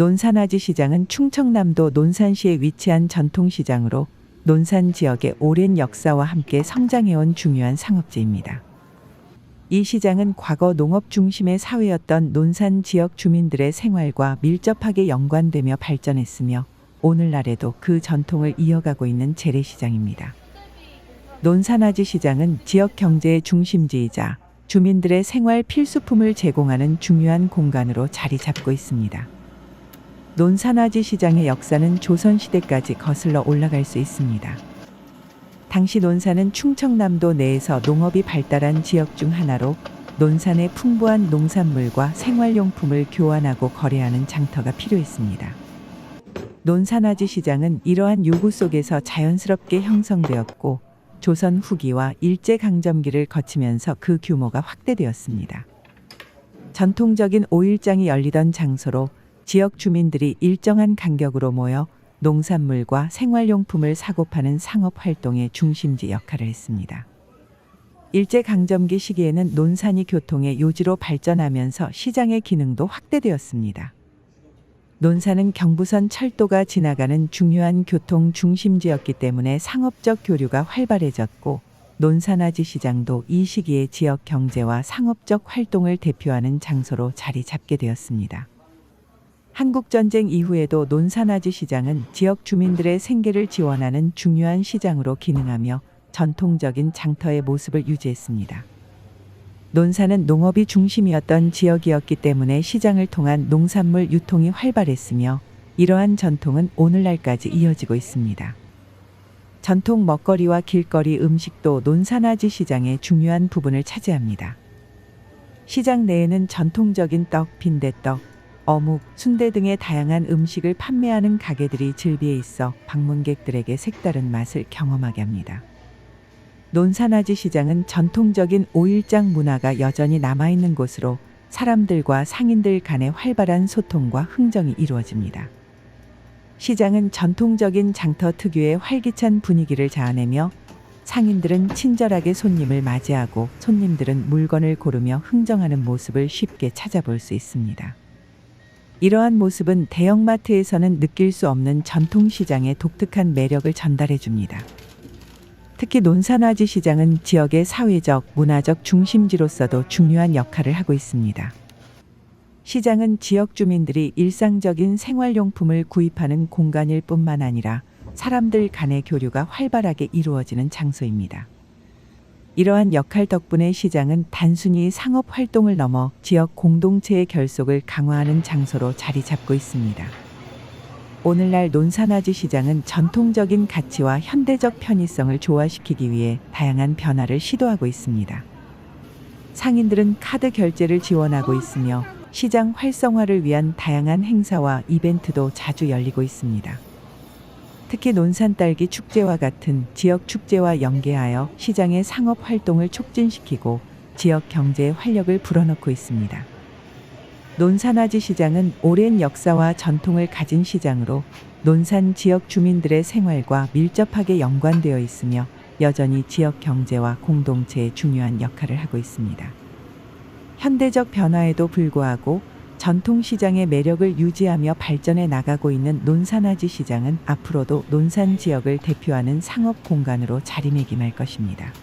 논산아지 시장은 충청남도 논산시에 위치한 전통시장으로 논산 지역의 오랜 역사와 함께 성장해온 중요한 상업지입니다. 이 시장은 과거 농업 중심의 사회였던 논산 지역 주민들의 생활과 밀접하게 연관되며 발전했으며 오늘날에도 그 전통을 이어가고 있는 재래시장입니다. 논산아지 시장은 지역 경제의 중심지이자 주민들의 생활 필수품을 제공하는 중요한 공간으로 자리 잡고 있습니다. 논산아지 시장의 역사는 조선시대까지 거슬러 올라갈 수 있습니다. 당시 논산은 충청남도 내에서 농업이 발달한 지역 중 하나로 논산의 풍부한 농산물과 생활용품을 교환하고 거래하는 장터가 필요했습니다. 논산아지 시장은 이러한 요구 속에서 자연스럽게 형성되었고 조선 후기와 일제강점기를 거치면서 그 규모가 확대되었습니다. 전통적인 오일장이 열리던 장소로 지역 주민들이 일정한 간격으로 모여 농산물과 생활용품을 사고 파는 상업 활동의 중심지 역할을 했습니다. 일제강점기 시기에는 논산이 교통의 요지로 발전하면서 시장의 기능도 확대되었습니다. 논산은 경부선 철도가 지나가는 중요한 교통 중심지였기 때문에 상업적 교류가 활발해졌고 논산아지 시장도 이 시기에 지역 경제와 상업적 활동을 대표하는 장소로 자리 잡게 되었습니다. 한국전쟁 이후에도 논산아지 시장은 지역 주민들의 생계를 지원하는 중요한 시장으로 기능하며 전통적인 장터의 모습을 유지했습니다. 논산은 농업이 중심이었던 지역이었기 때문에 시장을 통한 농산물 유통이 활발했으며 이러한 전통은 오늘날까지 이어지고 있습니다. 전통 먹거리와 길거리 음식도 논산아지 시장의 중요한 부분을 차지합니다. 시장 내에는 전통적인 떡, 빈대떡, 어묵, 순대 등의 다양한 음식을 판매하는 가게들이 즐비해 있어 방문객들에게 색다른 맛을 경험하게 합니다. 논산아지 시장은 전통적인 오일장 문화가 여전히 남아있는 곳으로 사람들과 상인들 간의 활발한 소통과 흥정이 이루어집니다. 시장은 전통적인 장터 특유의 활기찬 분위기를 자아내며 상인들은 친절하게 손님을 맞이하고 손님들은 물건을 고르며 흥정하는 모습을 쉽게 찾아볼 수 있습니다. 이러한 모습은 대형마트에서는 느낄 수 없는 전통시장의 독특한 매력을 전달해 줍니다. 특히 논산아지 시장은 지역의 사회적, 문화적 중심지로서도 중요한 역할을 하고 있습니다. 시장은 지역 주민들이 일상적인 생활용품을 구입하는 공간일 뿐만 아니라 사람들 간의 교류가 활발하게 이루어지는 장소입니다. 이러한 역할 덕분에 시장은 단순히 상업 활동을 넘어 지역 공동체의 결속을 강화하는 장소로 자리 잡고 있습니다. 오늘날 논산아지 시장은 전통적인 가치와 현대적 편의성을 조화시키기 위해 다양한 변화를 시도하고 있습니다. 상인들은 카드 결제를 지원하고 있으며 시장 활성화를 위한 다양한 행사와 이벤트도 자주 열리고 있습니다. 특히 논산 딸기 축제와 같은 지역 축제와 연계하여 시장의 상업 활동을 촉진시키고 지역 경제에 활력을 불어넣고 있습니다. 논산아지 시장은 오랜 역사와 전통을 가진 시장으로 논산 지역 주민들의 생활과 밀접하게 연관되어 있으며 여전히 지역 경제와 공동체의 중요한 역할을 하고 있습니다. 현대적 변화에도 불구하고 전통 시장의 매력을 유지하며 발전해 나가고 있는 논산아지 시장은 앞으로도 논산 지역을 대표하는 상업 공간으로 자리매김할 것입니다.